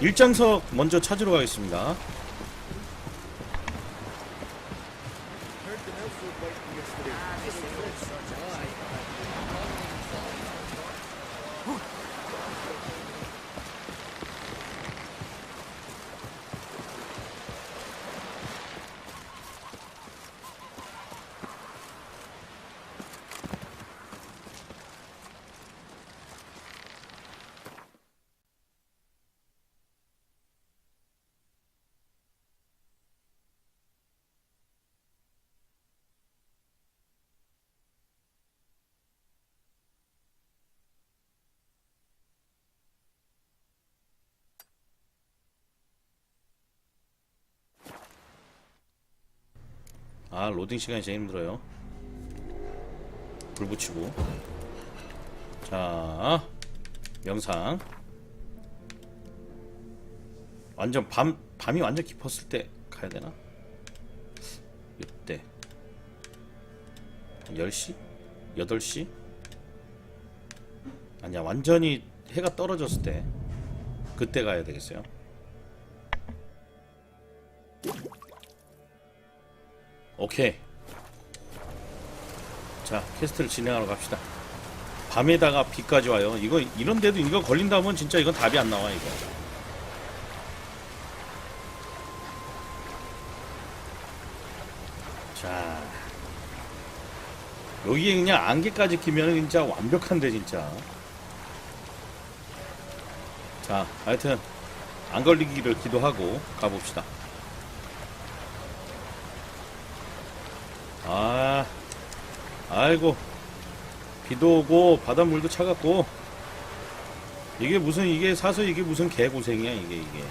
일장석 먼저 찾으러 가겠습니다. 아 로딩 시간이 제일 힘들어요. 불 붙이고 자 명상 완전 밤 밤이 완전 깊었을 때 가야 되나? 이때 10시? 8시? 아니야 완전히 해가 떨어졌을 때 그때 가야 되겠어요. 오케이. 자, 퀘스트를 진행하러 갑시다. 밤에다가 비까지 와요. 이거 이런데도 이거 걸린다면 진짜 이건 답이 안 나와 이거. 자, 여기에 그냥 안개까지 끼면 진짜 완벽한데 진짜. 자, 하여튼 안 걸리기를 기도하고 가봅시다. 아이고, 비도 오고 바닷물도 차갑고 이게 무슨 이게 사서 이게 무슨 개고생이야 이게 이게.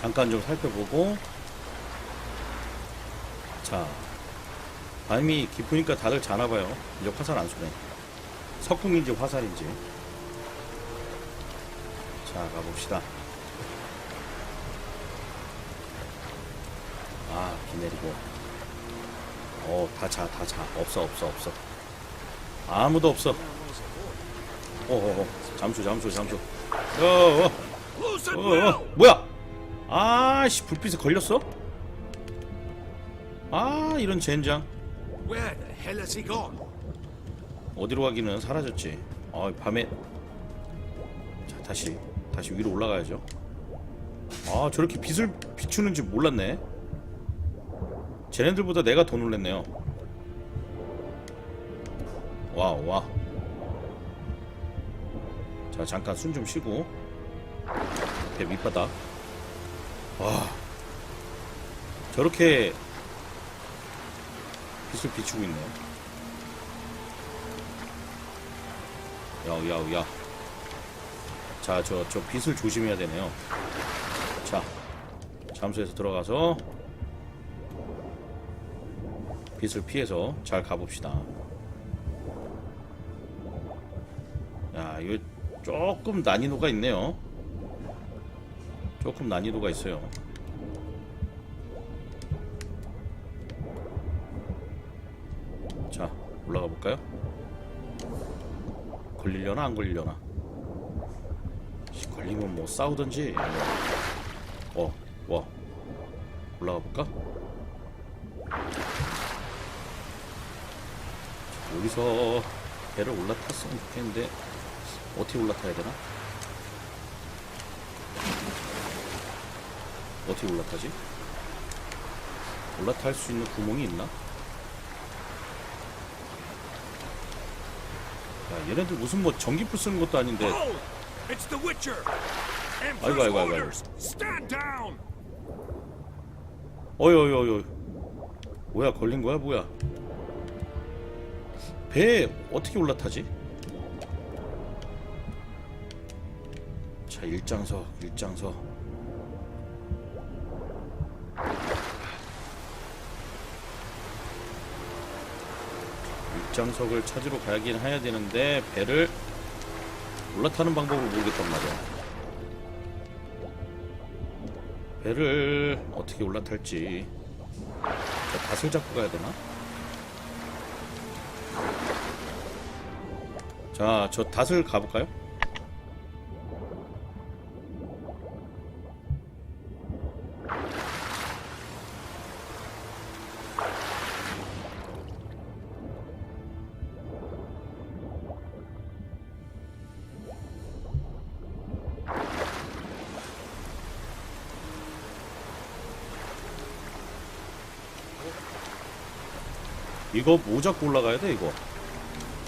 자, 잠깐 좀 살펴보고. 자, 밤이 깊으니까 다들 자나봐요. 이제 화살 안 쏘네. 석궁인지 화살인지. 자, 가봅시다. 아, 비 내리고. 어, 다 자, 다 자. 없어, 없어, 없어. 아무도 없어. 어, 어, 어. 잠수, 잠수, 잠수. 어, 어. 어, 어, 뭐야? 아씨 불빛에 걸렸어? 아 이런 젠장. Where the hell has he gone? 어디로 가기는 사라졌지. 아 밤에. 자 다시 다시 위로 올라가야죠. 아 저렇게 빛을 비추는지 몰랐네. 쟤네들보다 내가 더 놀랬네요. 와우 와 자 잠깐 숨 좀 쉬고. 배 밑바닥 와. 저렇게 빛을 비추고 있네 야우 야우 야자 저저 빛을 조심해야 되네요. 자 잠수해서 들어가서 빛을 피해서 잘 가봅시다. 야 이거 조금 난이도가 있네요 조금 난이도가 있어요. 자, 올라가 볼까요? 걸리려나 안 걸리려나? 씨, 걸리면 뭐 싸우든지. 어, 와, 올라가 볼까? 여기서 배를 올라탔으면 좋겠는데 어떻게 올라타야 되나? 어떻게 올라타지? 올라탈 수 있는 구멍이 있나? 야, 얘네들 무슨 뭐 전기불 쓰는 것도 아닌데 Oh! 아이고, 아이고, 아이고! 어이 어이 어이 어이 뭐야 걸린 거야 뭐야 배에 어떻게 올라타지? 자 일장석 일장석 입장석을 찾으러 가긴 해야 되는데 배를 올라타는 방법을 모르겠단 말이야. 배를 어떻게 올라탈지 저 닷을 잡고 가야 되나? 자, 저 닷을 가볼까요? 이거 뭐 잡고 올라가야 돼 이거.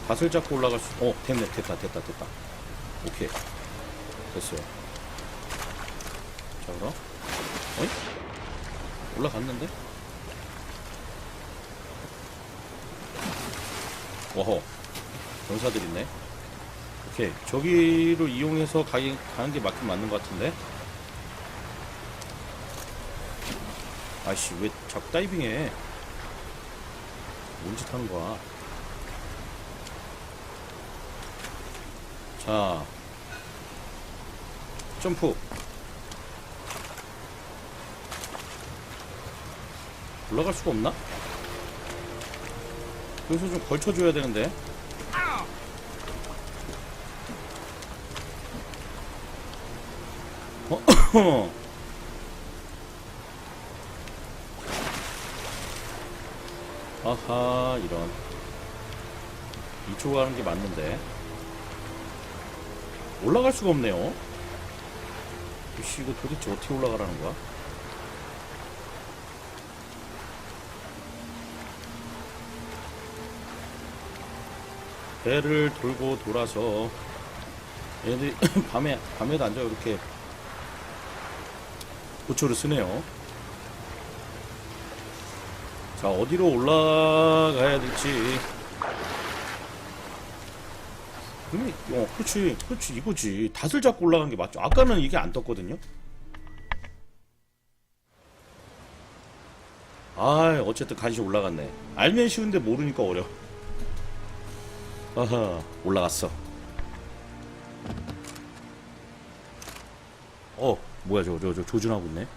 밭을 잡고 올라갈 수.. 어 됐네 됐다 됐다 됐다. 오케이. 됐어요. 자 그럼. 어이? 올라갔는데? 와호 전사들 있네. 오케이. 저기로 이용해서 가기, 가는 게 맞긴 맞는 것 같은데? 아이씨 왜 자꾸 다이빙해 뭔짓 하는 거야? 자, 점프. 올라갈 수가 없나? 여기서 좀 걸쳐줘야 되는데. 어? 아하 이런. 이쪽으로 가는 게 맞는데. 올라갈 수가 없네요. 이씨 이거 도대체 어떻게 올라가라는 거야? 배를 돌고 돌아서 얘들이 밤에 밤에도 앉아 이렇게 고초를 쓰네요 자 어디로 올라가야 될지. 근데 어 그렇지 그렇지 이거지. 닷을 잡고 올라간 게 맞죠. 아까는 이게 안 떴거든요. 아 어쨌든 간시 올라갔네. 알면 쉬운데 모르니까 어려. 아하 올라갔어. 어 뭐야 저거 저, 저 조준하고 있네.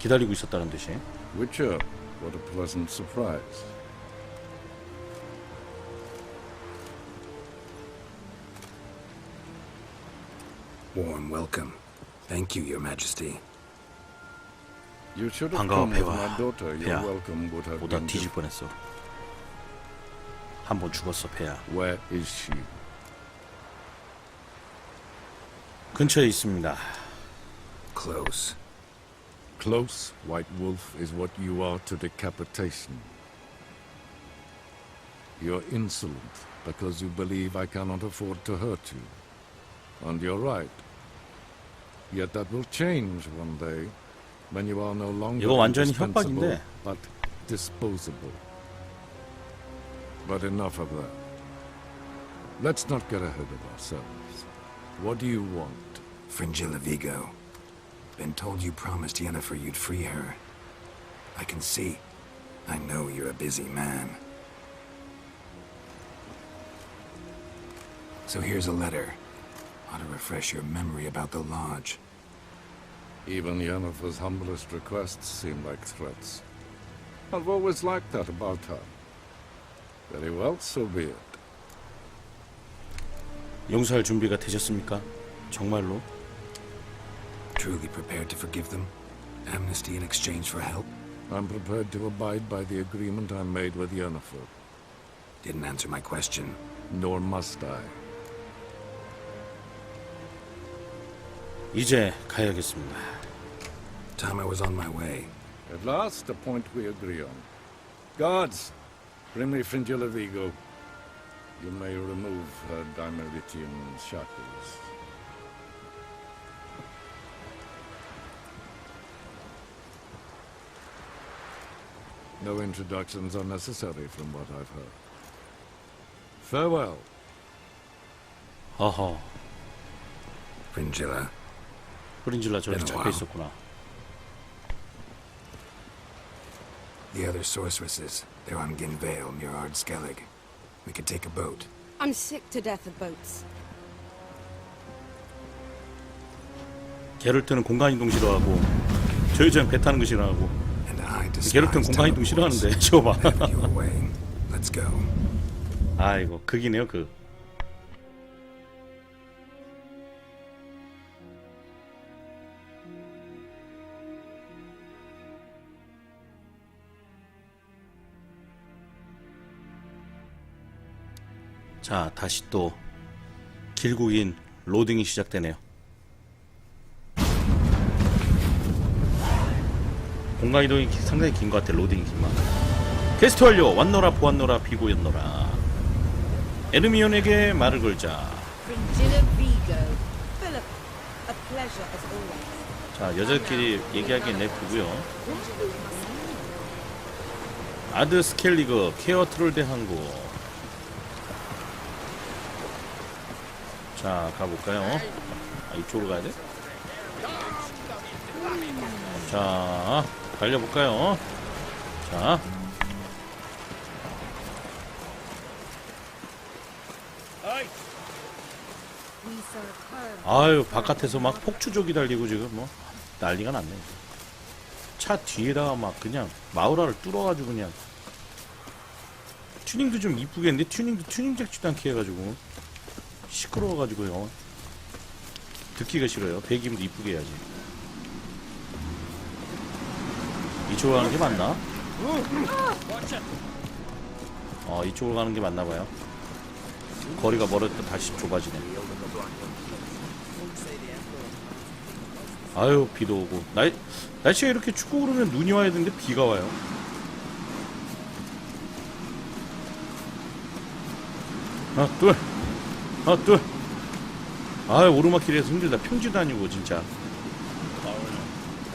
기다리고 있었다는 듯이. Witcher, what a pleasant surprise. Warm welcome. Thank you, Your Majesty. You should have 반가워, come with 배와. my daughter. Your 배야. welcome would have 보다 been 뒤질 different. 뻔했어 한 번 죽었어 배야 Where is she? 근처에 있습니다 Close. Close, White Wolf, is what you are to decapitation. You're insolent because you believe I cannot afford to hurt you. And you're right. Yet that will change one day when you are no longer 이거 완전히 indispensable, 협박인데. but disposable. But enough of that. Let's not get ahead of ourselves. What do you want? Fringilla Vigo. Been told you promised Yennefer you'd free her. I can see. I know you're a busy man. So here's a letter. Ought to refresh your memory about the Lodge. Even Yennefer's humblest requests seem like threats. I've always liked that about her. Very well, so be it. 용서할 준비가 되셨습니까? 정말로? Truly prepared to forgive them? Amnesty in exchange for help? I'm prepared to abide by the agreement I made with Yennefer, Didn't answer my question. nor must I. 이제 가야겠습니다. Time I was on my way. At last, a point we agree on. Guards, bring me Fringilla Vigo. You may remove her Dimeritian shackles. No introductions are necessary from what I've heard. Farewell. 어허, Fringilla. 프린질라 저기 와. 잡혀 있었구나. The other sorceresses, they're on Ginvale, near Ard Skellig. We could take a boat. I'm sick to death of boats. 게롤트는 공간 이동 싫어하고 저 여자는 배 타는 거 싫어하고 게롤트는 공간 이동 teleports. 싫어하는데 저거 봐. Have your way. Let's go. 아이고 극이네요 극. 자 다시 또 길고 긴 로딩이 시작되네요. 공간 이동이 기- 상당히 긴 것 같아 로딩이 긴 만. 퀘스트 완료 왔노라 보았노라 비고였노라. 에르미온에게 말을 걸자. 자 여자끼리 얘기하기엔 내프고요. 아드 스켈리그 케어 트롤 대 항구. 자 가볼까요? 아, 이쪽으로 가야 돼? 자 달려볼까요? 자. 아유 바깥에서 막 폭주족이 달리고 지금 뭐 난리가 났네. 차 뒤에다가 막 그냥 마우라를 뚫어가지고 그냥 튜닝도 좀 이쁘게 했는데 튜닝도 튜닝 작지도 않게 해가지고 시끄러워가지고요. 듣기가 싫어요. 배기음도 이쁘게 해야지. 이쪽으로 가는 게 맞나? 어 이쪽으로 가는 게 맞나 봐요. 거리가 멀었다 다시 좁아지네. 아유 비도 오고 날 날씨가 이렇게 춥고 그러면 눈이 와야 되는데 비가 와요. 하나 둘 하나 둘 아유 오르막길에서 힘들다 평지도 아니고 진짜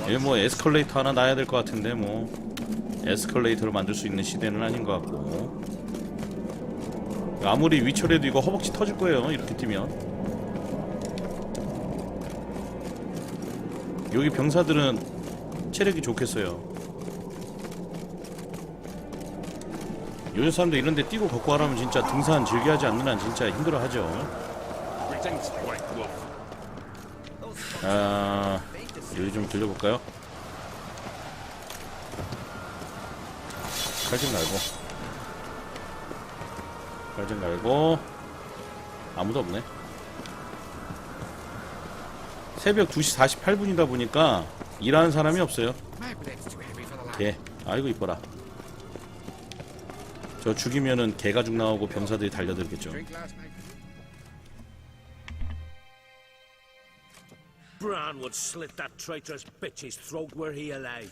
이게 뭐 에스컬레이터 하나 놔야 될 것 같은데 뭐 에스컬레이터를 만들 수 있는 시대는 아닌 것 같고 아무리 위철해도 이거 허벅지 터질 거예요 이렇게 뛰면 여기 병사들은 체력이 좋겠어요. 요즘 사람들 이런데 뛰고 걷고 하라면 진짜 등산 즐겨 하지 않는 한 진짜 힘들어하죠. 아 여기 좀 들려볼까요? 칼좀 갈고 칼좀 갈고 아무도 없네. 새벽 2시 48분이다 보니까 일하는 사람이 없어요. 개. 아이고 이뻐라. 저 죽이면은 개가죽 나오고 병사들이 달려들겠죠. Bran would slit that traitorous bitch's throat were he alive.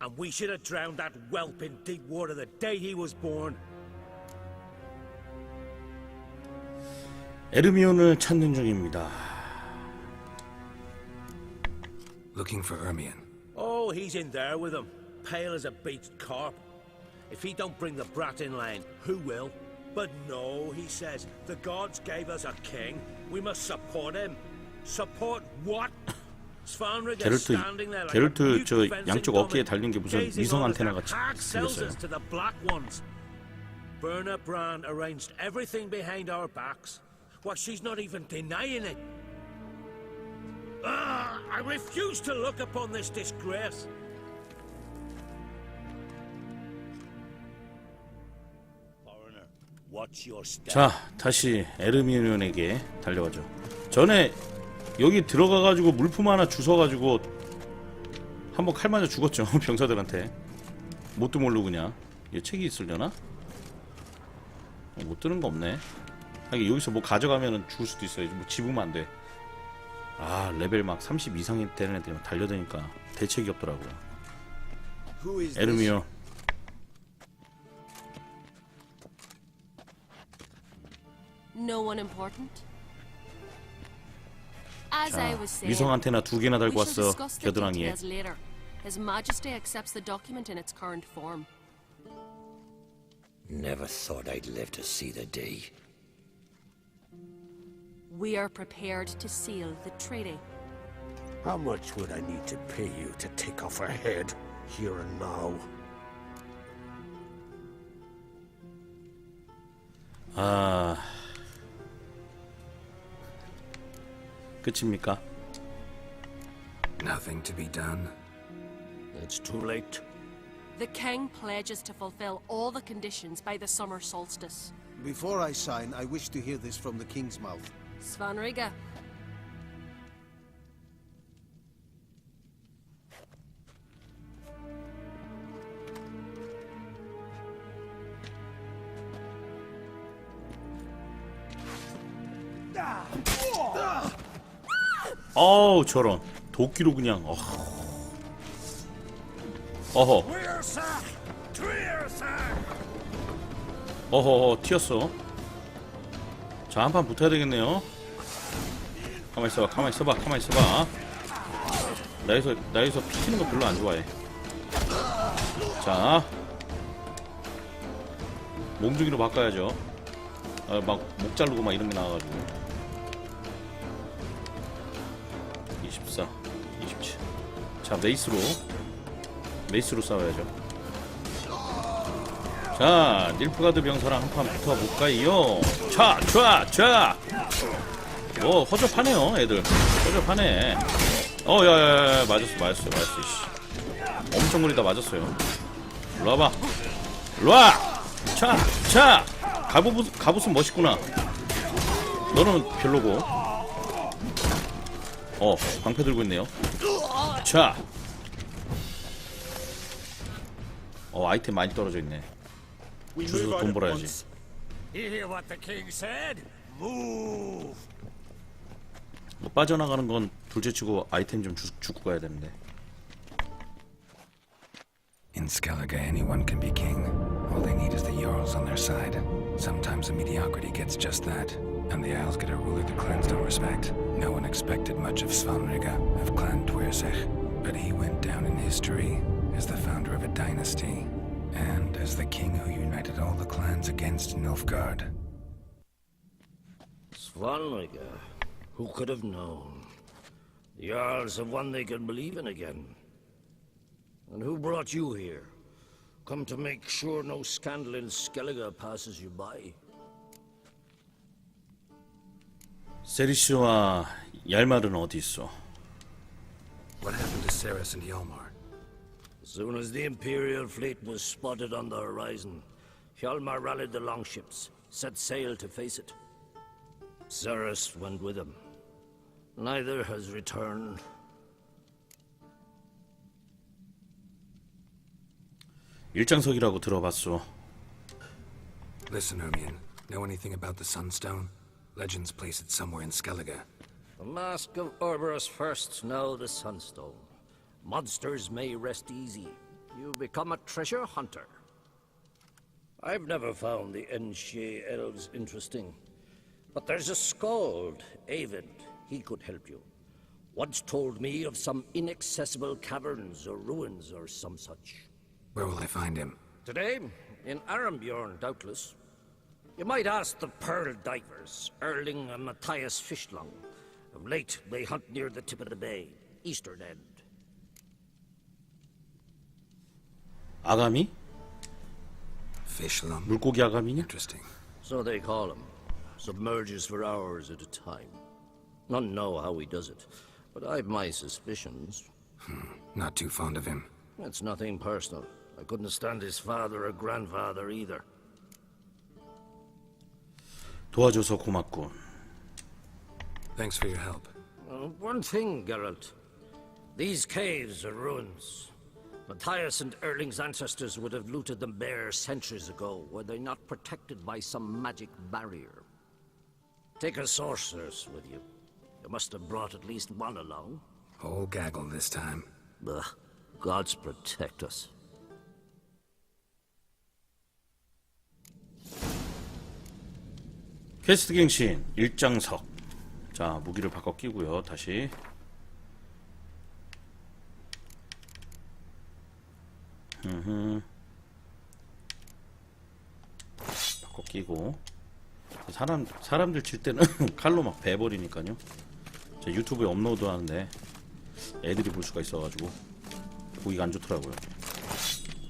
And we should have drowned that whelp in deep water the day he was born. 에르미온을 찾는 중입니다. Looking for Ermion. Oh, he's in there with him, pale as a beached carp. If he don't bring the brat in line, who will? But no, he says, the gods gave us a king. We must support him. Support what? Svanrig is 게르트- 게르트 저 양쪽 어깨에 달린 게 무슨 위성 안테나 같이 생겼어요. us to the black ones. Berna Bran arranged everything behind our backs. Why, she's not even denying it. Ah, I refuse to look upon this disgrace. Foreigner, watch your step. 자, 다시 에르미온에게 달려가죠. 전에 여기 들어가가지고 물품 하나 주워가지고 한번 칼 맞아 죽었죠 병사들한테. 뭣도 모르고 그냥. 얘 책이 있으려나? 어, 못 드는 거 없네. 하긴 여기서 뭐 가져가면은 죽을 수도 있어요. 뭐 집으면 안 돼. 아 레벨 막 30 이상이 되는 애들이 막 달려드니까 대책이 없더라고요. Who is 에르미온. No one important? As I was saying, 위성 안테나 두 개나 we 달고 shall 왔어 discuss the 겨드랑이에. details later. His Majesty accepts the document in its current form. Never thought I'd live to see the day. We are prepared to seal the treaty. How much would I need to pay you to take off her head here and now? 아 끝입니까? Nothing to be done. It's too late. The king pledges to fulfill all the conditions by the summer solstice. Before I sign, I wish to hear this from the king's mouth. Svanriga, 어우 저런. 도끼로 그냥 어. 어허. 어허 튀었어. 자 한 판 붙어야 되겠네요. 가만히 있어봐 가만히 있어봐 가만히 있어봐. 나 여기서 나 여기서 피키는 거 별로 안 좋아해. 자. 몽둥이로 바꿔야죠. 아, 막목 자르고 막 이런 게 나와가지고 자, 메이스로. 메이스로 싸워야죠. 자, 닐프가드 병사랑 한 판 붙어볼까요? 차! 뭐, 허접하네요, 애들. 허접하네. 어, 야, 야, 야, 맞았어, 맞았어, 맞았어, 씨. 엄청 거리다 맞았어요. 일로 와봐. 일로 와! 차, 차! 갑옷, 갑옷은 멋있구나. 너는 별로고. 어, 방패 들고 있네요. 자. 어, 아이템 많이 떨어져 있네. 주워서 돈 벌어야지. You hear what the king said? Move! 뭐 빠져나가는 건 둘째치고 아이템 좀 주, 주고 가야 되는데. In Skellige, anyone can be king. All they need is the Jarls on their side. Sometimes a mediocrity gets just that, and the Isles get a ruler the clans don't respect. No one expected much of Svanriga, of Clan Twirsech, but he went down in history as the founder of a dynasty, and as the king who united all the clans against Nilfgaard. Svanriga. Who could have known? The Jarls have one they can believe in again. And who brought you here? Come to make sure no scandal in Skellige passes you by. 세리시와 얄말은 어디 있어? What happened to Ceres and Hjalmar? As soon as the Imperial fleet was spotted on the horizon, Hjalmar rallied the longships, set sail to face it. Ceres went with him. Neither has returned. 일장석이라고 들어봤어. Listen, Hermione. Know anything about the Sunstone? Legends place it somewhere in Skellige. The Mask of Orberus first, now the Sunstone. Monsters may rest easy. You become a treasure hunter. I've never found the Enshe elves interesting. But there's a scald, Avid. He could help you. Once told me of some inaccessible caverns or ruins or some such. Where will I find him? Today, in Arambjorn, doubtless. You might ask the Pearl Divers, Erling and Matthias Fishlung. Of late, they hunt near the tip of the bay, eastern end. 아가미? Fishlum. 물고기 아가미냐? Interesting. So they call him. Submerges for hours at a time. None know how he does it, but I've my suspicions. Not too fond of him. It's nothing personal. I couldn't stand his father or grandfather either. 도와줘서 고맙군. Thanks for your help. Uh, one thing, Geralt. These caves are ruins. Matthias and Erling's ancestors would have looted them bare centuries ago, were they not protected by some magic barrier. Take a sorceress with you. You must have brought at least one along. Whole gaggle this time. Ugh, gods protect us. 퀘스트 갱신 일장석. 자 무기를 바꿔 끼고요. 다시. 흠흠. 바꿔 끼고. 사람 사람들 칠 때는 칼로 막 베버리니까요. 제 유튜브에 업로드 하는데 애들이 볼 수가 있어가지고 보기가 안 좋더라고요.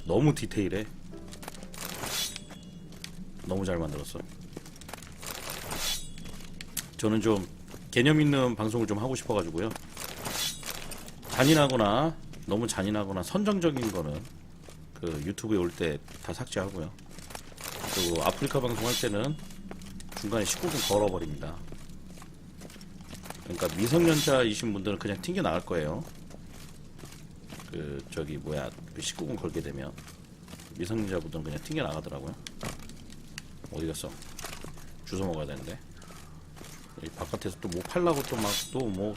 너무 디테일해. 너무 잘 만들었어. 저는 좀 개념 있는 방송을 좀 하고 싶어가지고요. 잔인하거나 너무 잔인하거나 선정적인 거는 그 유튜브에 올 때 다 삭제하고요. 그리고 아프리카 방송할 때는 중간에 19분 걸어버립니다. 그러니까 미성년자이신 분들은 그냥 튕겨 나갈 거예요. 그 저기 뭐야 그 19분 걸게 되면 미성년자분들은 그냥 튕겨 나가더라고요. 어디 갔어? 주워 먹어야 되는데. 이 바깥에서 또 뭐 팔라고 또 막 또 뭐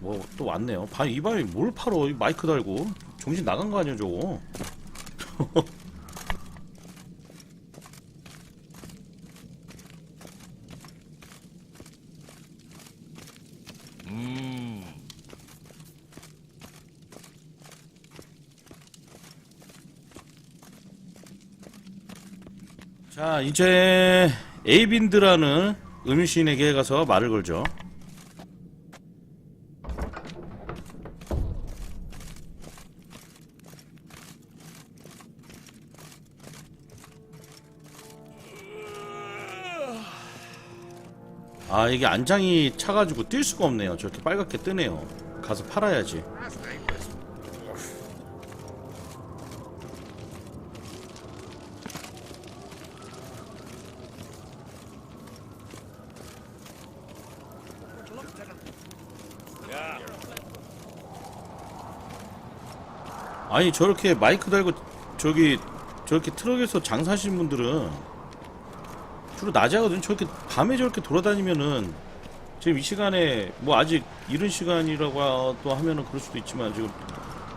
뭐 또 왔네요. 바, 이 밤에 뭘 팔어? 이 마이크 달고 정신 나간 거 아니야 저거? 자 이제 에이빈드라는 음유시인에게 가서 말을 걸죠. 아 이게 안장이 차가지고 뛸 수가 없네요. 저렇게 빨갛게 뜨네요. 가서 팔아야지. 아니 저렇게 마이크 달고 저기 저렇게 트럭에서 장사하시는 분들은 주로 낮에 하거든 저렇게 밤에 저렇게 돌아다니면은 지금 이 시간에 뭐 아직 이른 시간이라고 또 하면은 그럴 수도 있지만 지금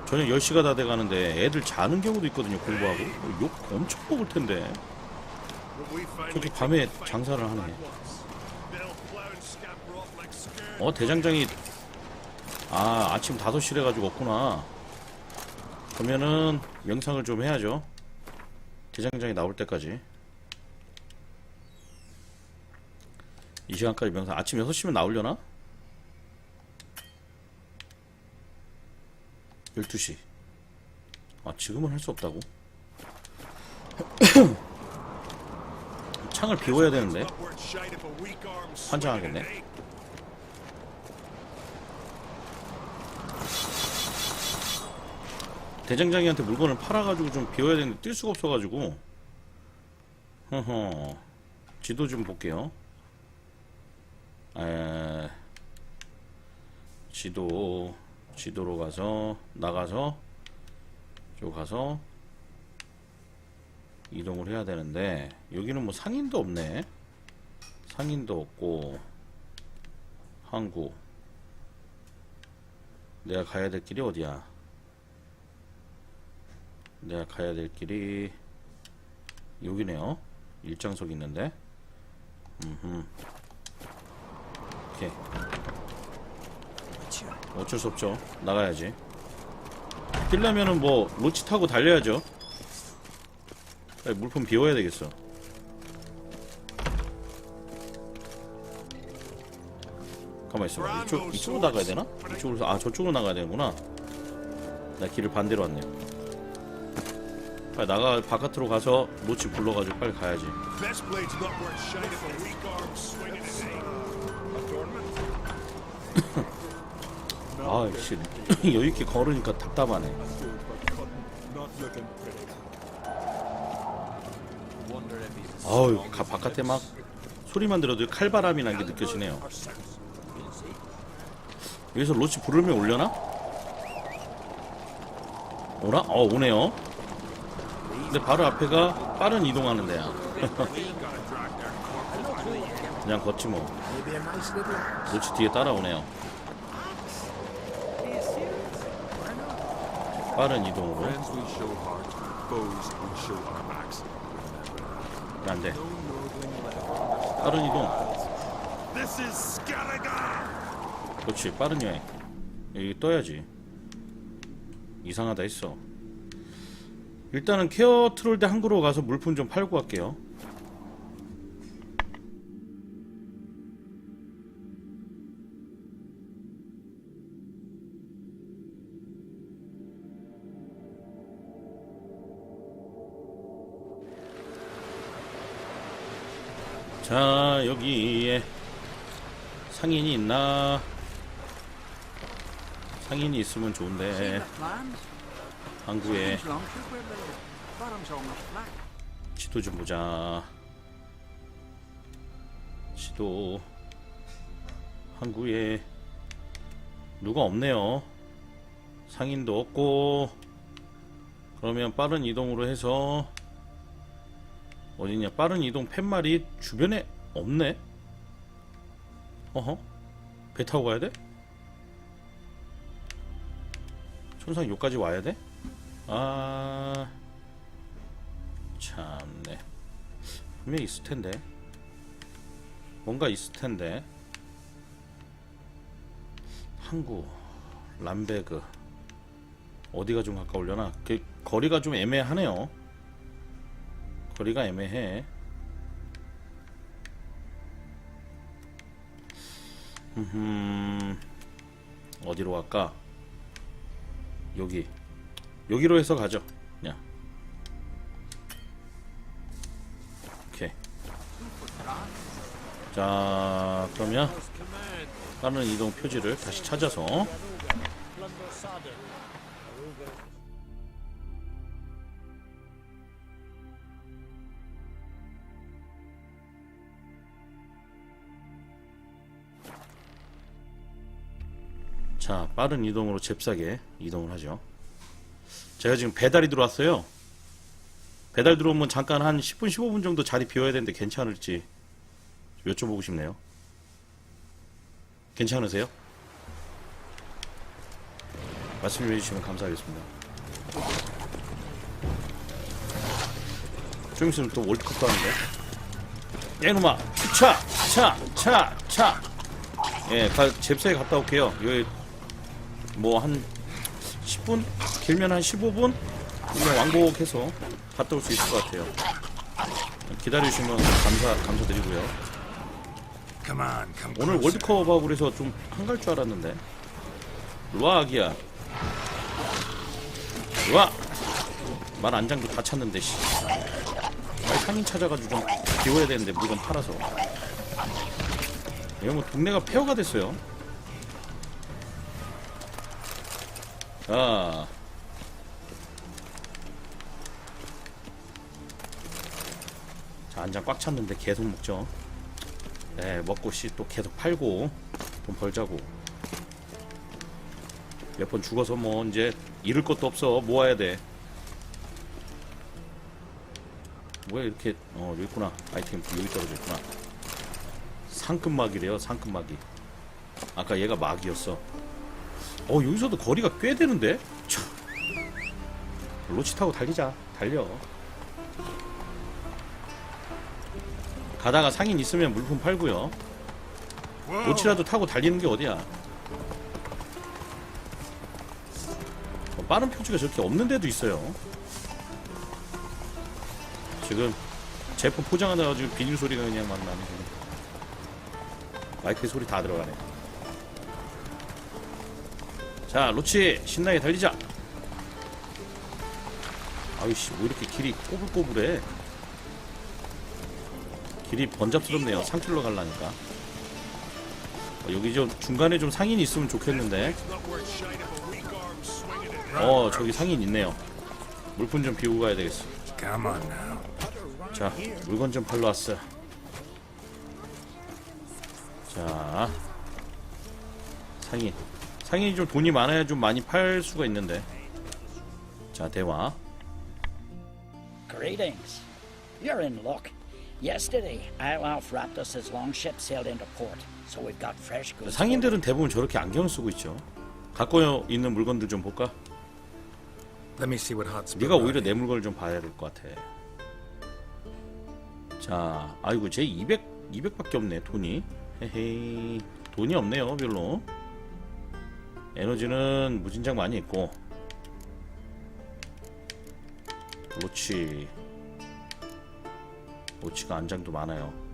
저녁 10시가 다 돼가는데 애들 자는 경우도 있거든요 공부하고. 욕 엄청 먹을 텐데. 저렇게 밤에 장사를 하네. 어 대장장이 아 아침 5시래 가지고 없구나 그러면은 영상을 좀 해야죠. 대장장이 나올 때까지. 이 시간까지 명상 아침 6시면 나오려나? 12시. 아 지금은 할 수 없다고? 창을 비워야 되는데. 환장하겠네 대장장이한테 물건을 팔아가지고 좀 비워야 되는데 뛸 수가 없어가지고. 허허. 지도 좀 볼게요. 에... 지도. 지도로 가서 나가서 쭉 가서 이동을 해야 되는데 여기는 뭐 상인도 없네. 상인도 없고 항구. 내가 가야 될 길이 어디야 내가 가야 될 길이 여기네요. 일장석 있는데. 음흠. 오케이. 어쩔 수 없죠. 나가야지. 뛰려면은 뭐 로치 타고 달려야죠. 물품 비워야 되겠어. 가만 있어 이쪽 이쪽으로 나가야 되나? 이쪽으로 아 저쪽으로 나가야 되는구나. 나 길을 반대로 왔네요 빨리 나가 바깥으로 가서 로치 불러가지고 빨리 가야지. Ain't. 아씨. 여유있게 걸으니까 답답하네. 아우 가, 바깥에 막 소리만 들어도 칼바람이 난 게 느껴지네요. 여기서 로치 부르면 올려나? 오나? 어 오네요 근데 바로 앞에가 빠른 이동하는 데야. 그냥 걷지 뭐. 로치 뒤에 따라오네요. 빠른 이동으로. backs. 안돼. 빠른 이동! 그렇지 빠른 여행. 여기 떠야지. 이상하다 했어 일단은 케어 트롤대 항구로 가서 물품 좀 팔고 갈게요. 자 여기에 상인이 있나? 상인이 있으면 좋은데 항구에 지도 좀 보자. 지도 항구에 누가 없네요. 상인도 없고 그러면 빠른 이동으로 해서 어디냐 빠른 이동 팻말이 주변에 없네. 어허 배 타고 가야 돼? 천상 요까지 와야 돼? 아 참네. 분명히 있을 텐데. 뭔가 있을 텐데. 항구 람베그. 어디가 좀 가까우려나? 그 거리가 좀 애매하네요. 거리가 애매해. 음 어디로 갈까? 여기 여기로 해서 가죠. 그냥 오케이. 자 그러면 빠른 이동 표지를 다시 찾아서. 자 빠른 이동으로 잽싸게 이동을 하죠 제가 지금 배달이 들어왔어요 배달 들어오면 잠깐 한 10분 15분 정도 자리 비워야 되는데 괜찮을지 여쭤보고 싶네요 괜찮으세요? 말씀 좀 해주시면 감사하겠습니다 좀 있으면 또 월드컵도 하는데 야 이놈아 차! 차! 차! 차! 예, 가, 잽싸게 갔다 올게요 여기 뭐 한 10분? 길면 한 15분? 그냥 왕복해서 갔다 올 수 있을 것 같아요. 기다려주시면 감사, 감사드리고요. 오늘. 월드컵하고 그래서 좀 한갈 줄 알았는데. 루아 아기야. 루아! 말 안장도 다 찾는데 씨. 상인 찾아가지고 좀 비워야 되는데 물건 팔아서. 이거 뭐 동네가 폐허가 됐어요 자 자, 안장 꽉 찼는데 계속 먹죠 네, 먹고 씨 또 계속 팔고 돈 벌자고. 몇 번 죽어서 뭐 이제 잃을 것도 없어 모아야 돼. 뭐야 이렇게 어 여기 있구나 아이템 여기 떨어져 있구나. 상급막이래요 상급막이. 아까 얘가 막이었어. 어 여기서도 거리가 꽤 되는데? 참. 로치 타고 달리자 달려. 가다가 상인 있으면 물품 팔고요. 로치라도 타고 달리는 게 어디야? 어, 빠른 표지가 저렇게 없는 데도 있어요. 지금 제품 포장하다가 지금 비닐 소리가 그냥 막 나는 지금. 마이크 소리 다 들어가네. 자, 로치 신나게 달리자. 아이씨, 왜 이렇게 길이 꼬불꼬불해? 길이 번잡스럽네요. 산길로 가려니까. 어, 여기 좀 중간에 좀 상인이 있으면 좋겠는데. 어, 저기 상인 있네요. 물품 좀 비우고 가야 되겠어. 자, 물건 좀 팔러 왔어. 자, 상인. 상인이 좀 돈이 많아야 좀 많이 팔 수가 있는데. 자, 대화. Greetings. You're in luck. Yesterday, Iolf Raptus's longship sailed into port, so we've got fresh goods. 상인들은 대부분 저렇게 안경을 쓰고 있죠. 갖고 있는 물건들 좀 볼까? Let me see what Hotspur. 네가 오히려 내 물건을 좀 봐야 될 것 같아. 자, 아이고 제 200, 200밖에 없네 돈이. 헤헤이, 돈이 없네요 별로. 에너지는 무진장 많이 있고. 로치. 로치가 안장도 많아요.